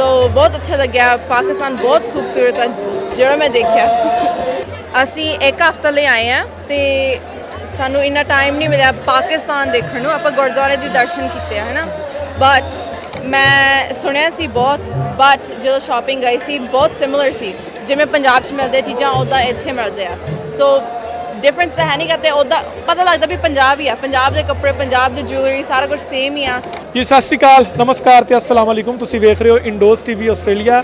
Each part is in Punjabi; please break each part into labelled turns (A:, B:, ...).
A: ਸੋ ਬਹੁਤ ਅੱਛਾ ਲੱਗਿਆ। ਪਾਕਿਸਤਾਨ ਬਹੁਤ ਖੂਬਸੂਰਤ ਹੈ। ਜਿਹੜਾ ਮੈਂ ਦੇਖਿਆ। ਅਸੀਂ ਇੱਕ ਹਫ਼ਤਾ ਲਈ ਆਏ ਆ ਤੇ ਸਾਨੂੰ ਇੰਨਾ ਟਾਈਮ ਨਹੀਂ ਮਿਲਿਆ ਪਾਕਿਸਤਾਨ ਦੇਖਣ ਨੂੰ। ਆਪਾਂ ਗੁਰਦੁਆਰੇ ਦੇ ਦਰਸ਼ਨ ਕੀਤੇ ਆ ਨਾ ਬਟ ਮੈਂ ਸੁਣਿਆ ਸੀ ਬਹੁਤ। ਬਟ ਜਦੋਂ ਸ਼ਾਪਿੰਗ ਗਈ ਸੀ, ਬਹੁਤ ਸਿਮਿਲਰ ਸੀ। ਜਿਵੇਂ ਪੰਜਾਬ 'ਚ ਮਿਲਦੇ ਚੀਜ਼ਾਂ ਉੱਦਾਂ ਇੱਥੇ ਮਿਲਦੇ ਆ। ਸੋ ਡਿਫਰੈਂਸ ਤਾਂ ਹੈ ਨਹੀਂ ਕਰਤੇ ਉੱਦਾਂ ਪਤਾ ਲੱਗਦਾ ਵੀ ਪੰਜਾਬ ਹੀ ਆ ਪੰਜਾਬ ਦੇ ਕੱਪੜੇ ਪੰਜਾਬ ਦੀ ਜੁਐਲਰੀ ਸਾਰਾ ਕੁਝ ਸੇਮ ਹੀ ਆ।
B: ਜੀ ਸਤਿ ਸ਼੍ਰੀ ਅਕਾਲ ਨਮਸਕਾਰ ਤੇ ਅਸਲਾਮ ਵਾਲੇਕੁਮ ਤੁਸੀਂ ਵੇਖ ਰਹੇ ਹੋ ਇੰਡੋਸ ਟੀਵੀ ਆਸਟ੍ਰੇਲੀਆ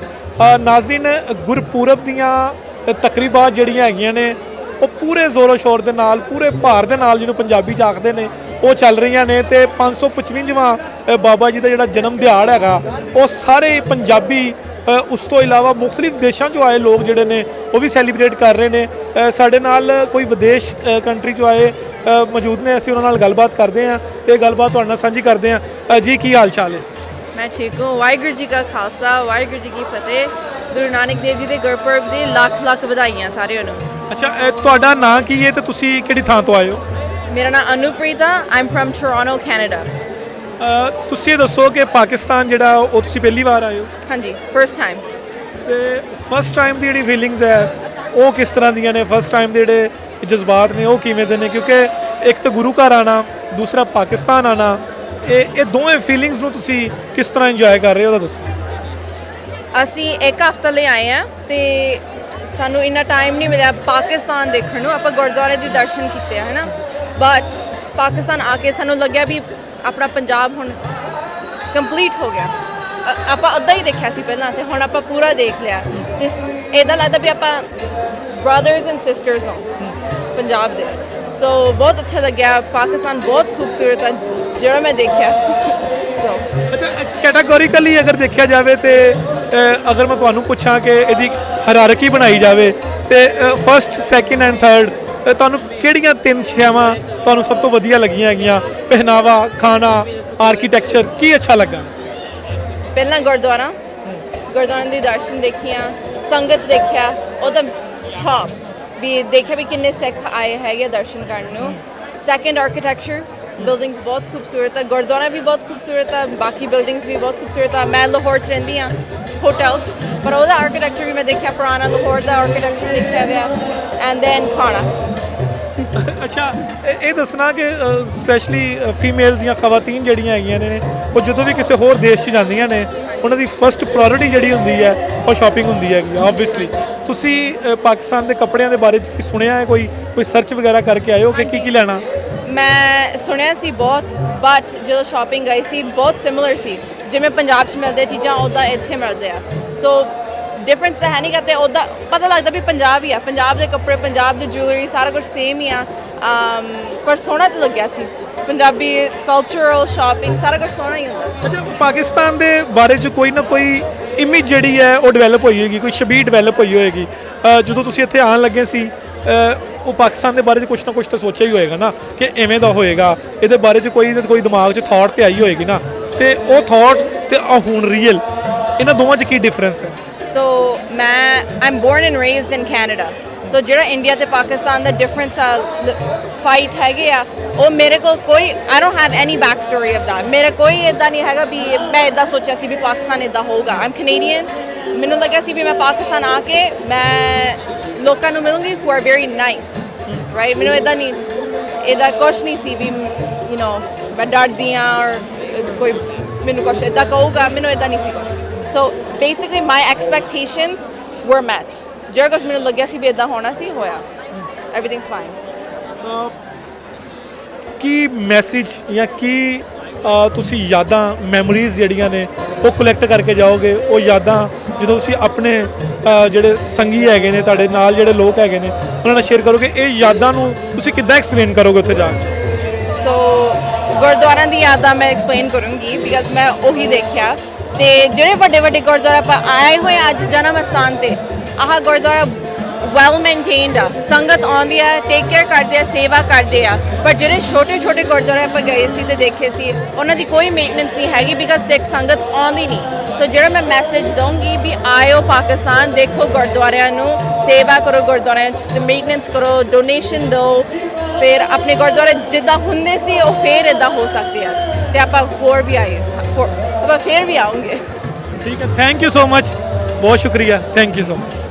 B: ਨਾਜ਼ਰੀਨ ਗੁਰਪੁਰਬ ਦੀਆਂ ਤਕਰੀਬਾਂ ਜਿਹੜੀਆਂ ਹੈਗੀਆਂ ਨੇ ਉਹ ਪੂਰੇ ਜ਼ੋਰੋ ਸ਼ੋਰ ਦੇ ਨਾਲ ਪੂਰੇ ਭਾਰ ਦੇ ਨਾਲ ਜਿਹਨੂੰ ਪੰਜਾਬੀ ਚ ਆਖਦੇ ਨੇ ਉਹ ਚੱਲ ਰਹੀਆਂ ਨੇ ਤੇ 555ਵਾਂ ਅ, ਬਾਬਾ ਜੀ ਦਾ ਜਿਹੜਾ ਜਨਮ ਦਿਹਾੜ ਹੈਗਾ ਉਹ ਸਾਰੇ ਪੰਜਾਬੀ ਉਸ ਤੋਂ ਇਲਾਵਾ ਮੁxtਲਿਫ ਦੇਸ਼ਾਂ ਚੋਂ ਆਏ ਲੋਕ ਜਿਹੜੇ ਨੇ ਉਹ ਵੀ ਸੈਲੀਬ੍ਰੇਟ ਕਰ ਰਹੇ ਨੇ। ਸਾਡੇ ਨਾਲ ਕੋਈ ਵਿਦੇਸ਼ ਕੰਟਰੀ ਚੋਂ ਆਏ ਮੌਜੂਦ ਨੇ ਅਸੀਂ ਉਹਨਾਂ ਨਾਲ ਗੱਲਬਾਤ ਕਰਦੇ ਹਾਂ ਤੇ ਗੱਲਬਾਤ ਤੁਹਾਡੇ ਨਾਲ ਸਾਂਝੀ ਕਰਦੇ ਹਾਂ। ਜੀ ਕੀ ਹਾਲ ਚਾਲ ਹੈ?
A: ਮੈਂ ਠੀਕ ਹਾਂ। ਵਾਹਿਗੁਰੂ ਜੀ ਕਾ ਖਾਲਸਾ ਵਾਹਿਗੁਰੂ ਜੀ ਕੀ ਫਤਿਹ। ਗੁਰੂ ਨਾਨਕ ਦੇਵ ਜੀ ਦੇ ਗੁਰਪੁਰਬ ਦੀ ਲੱਖ ਲੱਖ ਵਧਾਈਆਂ ਸਾਰਿਆਂ ਨੂੰ।
B: ਅੱਛਾ ਤੁਹਾਡਾ ਨਾਂ ਕੀ ਹੈ ਤੇ ਤੁਸੀਂ ਕਿਹੜੀ ਥਾਂ ਤੋਂ ਆਏ ਹੋ?
A: ਮੇਰਾ ਨਾਮ Anupreet I'm from Toronto Canada
B: ਤੁਸੀਂ ਇਹ ਦੱਸੋ ਕਿ ਪਾਕਿਸਤਾਨ ਜਿਹੜਾ ਉਹ ਤੁਸੀਂ ਪਹਿਲੀ ਵਾਰ ਆਏ ਹੋ?
A: ਹਾਂਜੀ ਫਰਸਟ ਟਾਈਮ
B: ਤੇ ਫਸਟ ਟਾਈਮ ਦੀ ਜਿਹੜੀ ਫੀਲਿੰਗਸ ਹੈ ਉਹ ਕਿਸ ਤਰ੍ਹਾਂ ਦੀਆਂ ਨੇ? ਫਸਟ ਟਾਈਮ ਦੇ ਜਿਹੜੇ ਜਜ਼ਬਾਤ ਨੇ ਉਹ ਕਿਵੇਂ ਦੇ ਨੇ? ਕਿਉਂਕਿ ਇੱਕ ਤਾਂ ਗੁਰੂ ਘਰ ਆਣਾ ਦੂਸਰਾ ਪਾਕਿਸਤਾਨ ਆਣਾ ਇਹ ਇਹ ਦੋਵੇਂ ਫੀਲਿੰਗਸ ਨੂੰ ਤੁਸੀਂ ਕਿਸ ਤਰ੍ਹਾਂ ਇੰਜੋਏ ਕਰ ਰਹੇ ਹੋ? ਉਹਦਾ ਦੱਸੋ।
A: ਅਸੀਂ ਇੱਕ ਹਫ਼ਤਾ ਲਈ ਆਏ ਆ ਤੇ ਸਾਨੂੰ ਇੰਨਾ ਟਾਈਮ ਨਹੀਂ ਮਿਲਿਆ ਪਾਕਿਸਤਾਨ ਦੇਖਣ ਨੂੰ। ਆਪਾਂ ਗੁਰਦੁਆਰੇ ਦੇ ਦਰਸ਼ਨ ਕੀਤੇ ਆ ਹਨਾ? ਬਟ ਪਾਕਿਸਤਾਨ ਆ ਕੇ ਸਾਨੂੰ ਲੱਗਿਆ ਵੀ ਆਪਣਾ ਪੰਜਾਬ ਹੁਣ ਕੰਪਲੀਟ ਹੋ ਗਿਆ। ਅ- ਆਪਾਂ ਅੱਧਾ ਹੀ ਦੇਖਿਆ ਸੀ ਪਹਿਲਾਂ ਤੇ ਹੁਣ ਆਪਾਂ ਪੂਰਾ ਦੇਖ ਲਿਆ। ਤੇ ਇਦਾਂ ਲੱਗਦਾ ਵੀ ਆਪਾਂ ਬ੍ਰਦਰਸ ਐਂਡ ਸਿਸਟਰਸ ਹਾਂ ਪੰਜਾਬ ਦੇ। ਸੋ ਬਹੁਤ ਅੱਛਾ ਲੱਗਿਆ। ਪਾਕਿਸਤਾਨ ਬਹੁਤ ਖੂਬਸੂਰਤ ਹੈ ਜਿਹੜਾ ਮੈਂ ਦੇਖਿਆ। ਸੋ
B: ਅੱਛਾ ਕੈਟਾਗੋਰੀਕਲੀ ਅਗਰ ਦੇਖਿਆ ਜਾਵੇ ਤੇ ਅ, ਅਗਰ ਮੈਂ ਤੁਹਾਨੂੰ ਪੁੱਛਾਂ ਕਿ ਇਹਦੀ ਹਾਇਰਾਰਕੀ ਬਣਾਈ ਜਾਵੇ ਤੇ ਫਰਸਟ ਸੈਕਿੰਡ ਐਂਡ ਥਰਡ ਤੁਹਾਨੂੰ ਕਿਹੜੀਆਂ ਤਿੰਨ ਛਿਆਵਾਂ ਤੁਹਾਨੂੰ ਸਭ ਤੋਂ ਵਧੀਆ ਲੱਗੀਆਂ ਹੈਗੀਆਂ? ਪਹਿਨਾਵਾ, ਖਾਣਾ ਆਰਕੀਟੈਕਚਰ ਕੀ ਅੱਛਾ ਲੱਗਾ?
A: ਪਹਿਲਾਂ ਗੁਰਦੁਆਰਾ। ਗੁਰਦੁਆਰਾ ਦੇ ਦਰਸ਼ਨ ਦੇਖੀਆਂ, ਸੰਗਤ ਦੇਖਿਆ ਉਹਦਾ ਟਾਪ ਵੀ ਦੇਖਿਆ ਵੀ ਕਿੰਨੇ ਸਿੱਖ ਆਏ ਹੈਗੇ ਦਰਸ਼ਨ ਕਰਨ ਨੂੰ। ਸੈਕੰਡ ਆਰਕੀਟੈਕਚਰ ਬਿਲਡਿੰਗਸ ਬਹੁਤ ਖੂਬਸੂਰਤ ਹੈ ਗੁਰਦੁਆਰਾ ਵੀ ਬਹੁਤ ਖੂਬਸੂਰਤ ਹੈ ਬਾਕੀ ਬਿਲਡਿੰਗਸ ਵੀ ਬਹੁਤ ਖੂਬਸੂਰਤ ਹੈ ਮੈਂ ਲਾਹੌਰ ਚ ਰਹਿੰਦੀ ਹਾਂ ਚ ਪਰ ਉਹਦਾ ਆਰਕੀਟੈਕਚਰ ਵੀ ਮੈਂ ਦੇਖਿਆ ਪੁਰਾਣਾ ਲਾਹੌਰ ਦਾ ਆਰਕੀਟੈਕਚਰ ਦੇਖਿਆ ਗਿਆ ਐਂਡ ਦੈਨ ਖਾਣਾ
B: ਅੱਛਾ ਇਹ- ਇਹ ਦੱਸਣਾ ਕਿ ਸਪੈਸ਼ਲੀ ਫੀਮੇਲਸ ਜਾਂ ਖਵਾਤੀਨ ਜਿਹੜੀਆਂ ਹੈਗੀਆਂ ਨੇ ਉਹ ਜਦੋਂ ਵੀ ਕਿਸੇ ਹੋਰ ਦੇਸ਼ 'ਚ ਜਾਂਦੀਆਂ ਨੇ ਉਹਨਾਂ ਦੀ ਫਰਸਟ ਪ੍ਰਾਇੋਰਟੀ ਜਿਹੜੀ ਹੁੰਦੀ ਹੈ ਉਹ ਸ਼ਾਪਿੰਗ ਹੁੰਦੀ ਹੈਗੀ ਆਬਵੀਅਸਲੀ ਤੁਸੀਂ ਅ, ਪਾਕਿਸਤਾਨ ਦੇ ਕੱਪੜਿਆਂ ਦੇ ਬਾਰੇ 'ਚ ਕੀ ਸੁਣਿਆ ਹੈ ਕੋਈ ਕੋਈ ਸਰਚ ਵਗੈਰਾ ਕਰਕੇ ਆਏ ਹੋ ਕਿ ਕੀ ਕੀ ਲੈਣਾ
A: ਮੈਂ ਸੁਣਿਆ ਸੀ ਬਹੁਤ ਬਟ ਜਦੋਂ ਸ਼ਾਪਿੰਗ ਗਈ ਸੀ ਬਹੁਤ ਸਿਮਿਲਰ ਸੀ ਜਿਵੇਂ ਪੰਜਾਬ 'ਚ ਮਿਲਦੇ ਚੀਜ਼ਾਂ ਉੱਦਾਂ ਇੱਥੇ ਮਿਲਦੇ ਆ। ਸੋ ਡਿਫਰੈਂਸ ਤਾਂ ਹੈ ਨਹੀਂ ਕਰਤੇ ਉੱਦਾਂ ਪਤਾ ਲੱਗਦਾ ਵੀ ਪੰਜਾਬ ਹੀ ਆ। ਪੰਜਾਬ ਦੇ ਕੱਪੜੇ, ਪੰਜਾਬ ਦੀ ਜੁਐਲਰੀ ਸਾਰਾ ਕੁਝ ਸੇਮ ਹੀ ਆ। ਪਰ ਸੋਹਣਾ ਤਾਂ ਲੱਗਿਆ ਸੀ। ਪੰਜਾਬੀ ਕਲਚਰਲ ਸ਼ਾਪਿੰਗ ਸਾਰਾ ਕੁਝ ਸੋਹਣਾ ਹੀ ਹੁੰਦਾ।
B: ਅੱਛਾ, ਪਾਕਿਸਤਾਨ ਦੇ ਬਾਰੇ 'ਚ ਕੋਈ ਨਾ ਕੋਈ ਇਮੇਜ ਜਿਹੜੀ ਹੈ, ਉਹ ਡਿਵੈਲਪ ਹੋਈ ਹੋਏਗੀ, ਕੋਈ ਛਬੀ ਡਿਵੈਲਪ ਹੋਈ ਹੋਏਗੀ। ਜਦੋਂ ਤੁਸੀਂ ਇੱਥੇ ਆਉਣ ਲੱਗੇ ਸੀ ਉਹ ਪਾਕਿਸਤਾਨ ਦੇ ਬਾਰੇ 'ਚ ਕੁਝ ਨਾ ਕੁਝ ਤਾਂ ਸੋਚਿਆ ਹੀ ਹੋਏਗਾ ਨਾ ਕਿ ਐਵੇਂ ਦਾ ਹੋਏਗਾ। ਇਹਦੇ ਬਾਰੇ 'ਚ ਕੋਈ ਨਾ ਕੋਈ ਦਿਮਾਗ 'ਚ ਥਾਟ ਤੇ ਆਈ ਹੋਏਗੀ ਨਾ। ਤੇ ਉਹ ਥਾਟ ਤੇ ਆ ਹੁਣ ਰੀਅਲ ਇਹਨਾਂ ਦੋਵਾਂ 'ਚ ਕੀ ਡਿਫਰੈਂਸ ਹੈ?
A: ਸੋ ਮੈਂ I'm born and raised in Canada so ਜਿਹੜਾ ਇੰਡੀਆ ਤੇ ਪਾਕਿਸਤਾਨ ਦਾ ਡਿਫਰੈਂਸ ਆ ਫਾਈਟ ਹੈਗੇ ਆ, ਉਹ ਮੇਰੇ ਕੋਲ ਕੋਈ I don't have any back story of that. ਮੇਰੇ ਕੋਈ ਇਦਾਂ ਨਹੀਂ ਹੈਗਾ ਵੀ ਮੈਂ ਇਦਾਂ ਸੋਚਿਆ ਸੀ ਵੀ ਪਾਕਿਸਤਾਨ ਇਦਾਂ ਹੋਊਗਾ। ਆਮ ਕੈਨੇਡੀਅਨ ਮੈਨੂੰ ਲੱਗਿਆ ਸੀ ਵੀ ਮੈਂ ਪਾਕਿਸਤਾਨ ਆ ਕੇ ਮੈਂ ਲੋਕਾਂ ਨੂੰ ਮਿਲੂੰਗੀ who are very nice right ਮੈਨੂੰ ਇਦਾਂ ਨਹੀਂ ਇਹਦਾ ਕੁਛ ਨਹੀਂ ਸੀ ਵੀ ਯੂ نو ਮੈਂ ਡਰਦੀ ਆ ਔਰ ਕੋਈ ਮੈਨੂੰ ਕੁਛ ਇਦਾਂ ਕਹੂਗਾ ਮੈਨੂੰ ਇਦਾਂ ਨਹੀਂ ਸੀ ਕੁਛ। So basically my expectations were met. ਜਿਹੜਾ ਕੁਛ ਮੈਨੂੰ ਲੱਗਿਆ ਸੀ ਵੀ ਇਦਾਂ ਹੋਣਾ ਸੀ ਹੋਇਆ। Everything's fine.
B: ਕੀ ਮੈਸੇਜ ਜਾਂ ਕੀ ਤੁਸੀਂ ਯਾਦਾਂ ਮੈਮਰੀਜ਼ ਜਿਹੜੀਆਂ ਨੇ ਉਹ ਕਲੈਕਟ ਕਰਕੇ ਜਾਓਗੇ? ਉਹ ਯਾਦਾਂ ਜਦੋਂ ਤੁਸੀਂ ਆਪਣੇ ਜਿਹੜੇ ਸੰਗੀ ਹੈਗੇ ਨੇ ਤੁਹਾਡੇ ਨਾਲ ਜਿਹੜੇ ਲੋਕ ਹੈਗੇ ਨੇ ਉਹਨਾਂ ਨਾਲ ਸ਼ੇਅਰ ਕਰੋਗੇ ਇਹ ਯਾਦਾਂ ਨੂੰ ਤੁਸੀਂ ਕਿੱਦਾਂ ਐਕਸਪਲੇਨ ਕਰੋਗੇ ਉੱਥੇ ਜਾ ਕੇ?
A: ਸੋ ਗੁਰਦੁਆਰਿਆਂ ਦੀ ਯਾਦਾਂ ਮੈਂ ਐਕਸਪਲੇਨ ਕਰੂੰਗੀ ਬਿਕਾਜ਼ ਮੈਂ ਉਹੀ ਦੇਖਿਆ। ਤੇ ਜਿਹੜੇ ਵੱਡੇ ਵੱਡੇ ਗੁਰਦੁਆਰਾ ਆਪਾਂ ਆਏ ਹੋਏ ਅੱਜ ਜਨਮ ਅਸਥਾਨ ਤੇ, ਆਹ ਗੁਰਦੁਆਰਾ ਵੈਲ ਮੇਨਟੇਨਡ ਆ, ਸੰਗਤ ਆਉਂਦੀ ਆ ਟੇਕ ਕੇਅਰ ਕਰਦੇ ਆ, ਸੇਵਾ ਕਰਦੇ ਆ। ਪਰ ਜਿਹੜੇ ਛੋਟੇ ਛੋਟੇ ਗੁਰਦੁਆਰੇ ਆਪਾਂ ਗਏ ਸੀ ਤੇ ਦੇਖੇ ਸੀ, ਉਹਨਾਂ ਦੀ ਕੋਈ ਮੇਨਟੇਨੈਂਸ ਨਹੀਂ ਹੈਗੀ ਬਿਕਾਜ਼ ਸਿੱਖ ਸੰਗਤ ਆਉਂਦੀ ਨਹੀਂ। ਸੋ ਜਿਹੜਾ ਮੈਂ ਮੈਸੇਜ ਦਊਂਗੀ ਵੀ ਆਇਓ ਪਾਕਿਸਤਾਨ, ਦੇਖੋ ਗੁਰਦੁਆਰਿਆਂ ਨੂੰ, ਸੇਵਾ ਕਰੋ ਗੁਰਦੁਆਰਿਆਂ ਚ ਮੇਨਟੇਨੈਂਸ ਕਰੋ ਡੋਨੇਸ਼ਨ ਦਿਓ ਫਿਰ ਆਪਣੇ ਗੁਰਦੁਆਰੇ ਜਿੱਦਾਂ ਹੁੰਦੇ ਸੀ, ਉਹ ਫੇਰ ਇਦਾਂ ਹੋ ਸਕਦੇ ਆ। ਤੇ ਆਪਾਂ ਹੋਰ ਵੀ ਆਏ, ਹੋਰ- ਆਪਾਂ ਫੇਰ ਵੀ ਆਉਂਗੇ।
B: ਠੀਕ ਹੈ ਥੈਂਕ ਯੂ ਸੋ ਮਚ ਬਹੁਤ ਸ਼ੁਕਰੀਆ ਥੈਂਕ ਯੂ ਸੋ ਮਚ